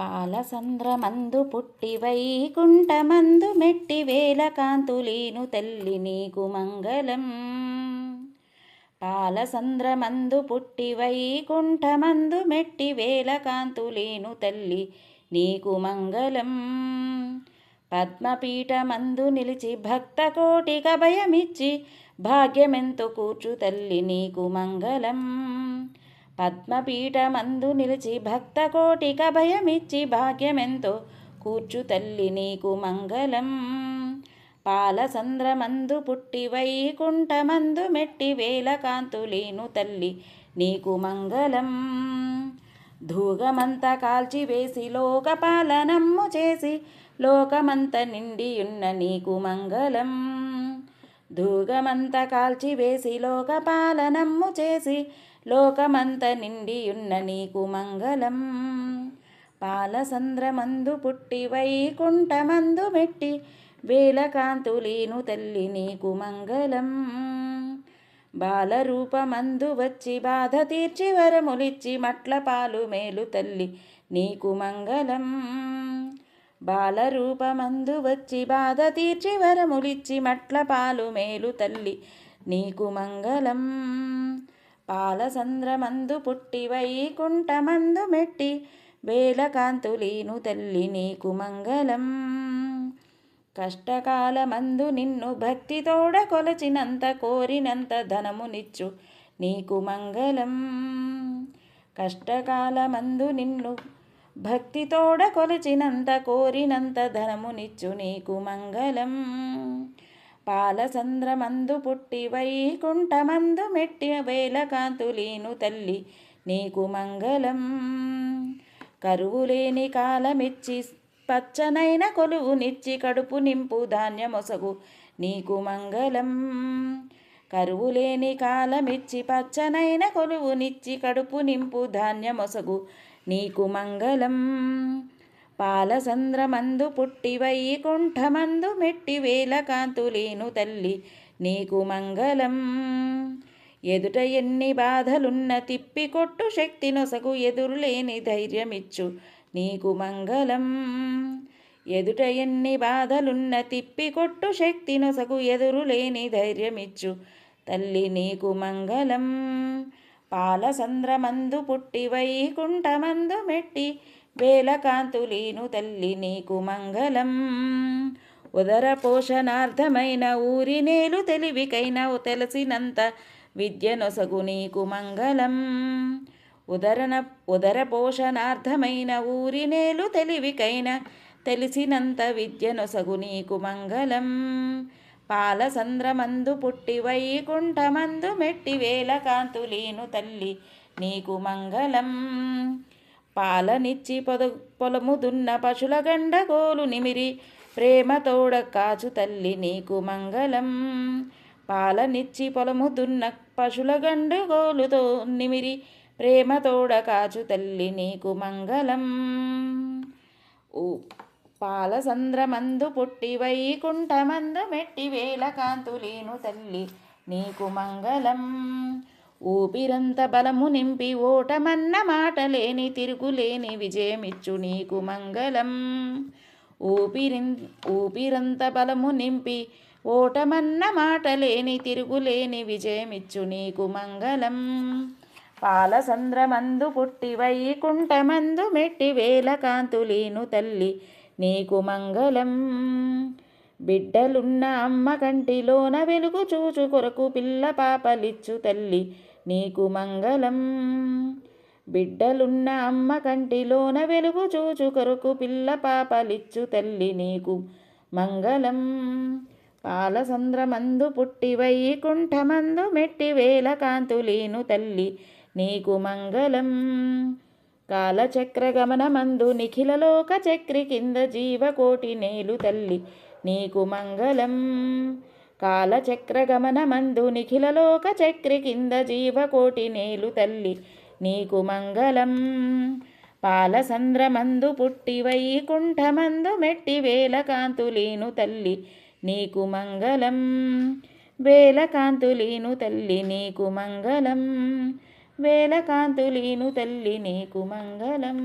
పాలసంద్రమందు పుట్టి వైకుంఠమందు మెట్టి వేల కాంతులీను తల్లి నీకు మంగళం. పాలసంద్రమందు పుట్టి వైకుంఠమందు మెట్టి వేల కాంతులీను తల్లి నీకు మంగళం. పద్మపీఠమందు నిలిచి భక్త కోటిక భయమిచ్చి భాగ్యమెంతో కూర్చు తల్లి నీకు మంగళం. పద్మపీఠమందు నిలిచి భక్త కోటిక భయమిచ్చి భాగ్యమెంతో కూర్చు తల్లి నీకు మంగళం. పాలసంద్రమందు పుట్టి వైకుంఠమందు మెట్టి వేల కాంతులేను తల్లి నీకు మంగళం. ధూగమంత కాల్చివేసి లోకపాలనమ్ము చేసి లోకమంత నిండియున్న నీకు మంగళం. ధూగమంత కాల్చివేసి లోకపాలనమ్ము చేసి లోకమంత నిండియున్న నీకు మంగళం. పాలసంద్రమందు పుట్టి వైకుంఠమందు మెట్టి వేలకాంతులీను తల్లి నీకు మంగళం. బాలరూపమందు వచ్చి బాధ తీర్చి వరములిచ్చి మట్ల పాలు మేలు తల్లి నీకు మంగళం. బాలరూపమందు వచ్చి బాధ తీర్చి వరములిచ్చి మట్ల పాలు మేలు తల్లి నీకు మంగళం. పాలసంద్రమందు పుట్టి వైకుంఠమందు మెట్టి వేలకాంతులీను తల్లి నీకు మంగళం. కష్టకాలమందు నిన్ను భక్తితోడ కొలచినంత కోరినంత ధనమునిచ్చు నీకు మంగళం. కష్టకాలమందు నిన్ను భక్తితోడ కొలచినంత కోరినంత ధనమునిచ్చు నీకు మంగళం. పాలచంద్రమందు పుట్టి వైకుంఠమందు మెట్టి వేలకాంతులీను తల్లి నీకు మంగళం. కరువు లేని కాలమిచ్చి పచ్చనైన కొలువునిచ్చి కడుపు నింపు ధాన్యమొసగు నీకు మంగళం. కరువు లేని కాలమిచ్చి పచ్చనైన కొలువునిచ్చి కడుపు నింపు ధాన్యమొసగు నీకు మంగళం. పాలసంద్రమందు పుట్టి వైకుంఠమందు మెట్టి వేల కాంతులేను తల్లి నీకు మంగళం. ఎదుట ఎన్ని బాధలున్న తిప్పి కొట్టు శక్తి నొసగు ఎదురులేని ధైర్యమిచ్చు నీకు మంగళం. ఎదుట ఎన్ని బాధలున్న తిప్పి కొట్టు శక్తి నొసగు ఎదురులేని ధైర్యమిచ్చు తల్లి నీకు మంగళం. పాలసంద్రమందు పుట్టి వైకుంఠమందు మెట్టి వేల కాంతులీను తల్లి నీకు మంగళం. ఉదర పోషణార్థమైన ఊరి నేలు తెలివికైన తెలిసినంత విద్యనొసగు నీకు మంగళం. ఉదరన ఉదర పోషణార్థమైన ఊరి నేలు తెలివికైన తెలిసినంత విద్యనొసగు నీకు మంగళం. పాలసంద్రమందు పుట్టి వైకుంఠమందు మెట్టి వేల కాంతులీను తల్లి నీకు మంగళం. పాలనిచ్చి పొద పొలము దున్న పశుల గండగోలు నిమిరి. ప్రేమతోడ కాచు తల్లి నీకు మంగళం. పాలనిచ్చి పొలము దున్న పశుల గండగోలుతో నిమిరి. ప్రేమతోడ కాచు తల్లి నీకు మంగళం. ఓ పాలసంద్రమందు పుట్టి వైకుంఠమందు మెట్టి వేల కాంతులేను తల్లి నీకు మంగళం. ఊపిరంత బలము నింపి ఓటమన్న మాట లేని తిరుగులేని విజయమిచ్చు నీకు మంగళం. ఊపిరి ఊపిరంత బలము నింపి ఓటమన్న మాట లేని తిరుగులేని విజయమిచ్చు నీకు మంగళం. పాలసంద్రమందు పుట్టి వైకుంఠమందు మెట్టి వేల కాంతులీను తల్లి నీకు మంగళం. బిడ్డలున్న అమ్మ కంటిలోన వెలుగు చూచు కొరకు పిల్ల పాపలిచ్చు తల్లి నీకు మంగళం. బిడ్డలున్న అమ్మ కంటిలోన వెలుగు చూచు కొరకు పిల్ల పాపలిచ్చు తల్లి నీకు మంగళం. పాలసంద్రమందు పుట్టి వైకుంఠమందు మెట్టి వేల కాంతులీను తల్లి నీకు మంగళం. కాలచక్ర గమనమందు నిఖిలలోక చక్రి కింద జీవకోటి నేలు తల్లి నీకు మంగళం. కాలచక్రగమనమందు నిఖిలలోక చక్రి కింద జీవకోటి నేలు తల్లి నీకు మంగళం. పాలసంద్రమందు పుట్టి వైకుంఠమందు మెట్టి వేలకాంతులీను తల్లి నీకు మంగళం. వేలకాంతులీను తల్లి నీకు మంగళం. వేలకాంతులీను తల్లి నీకు మంగళం.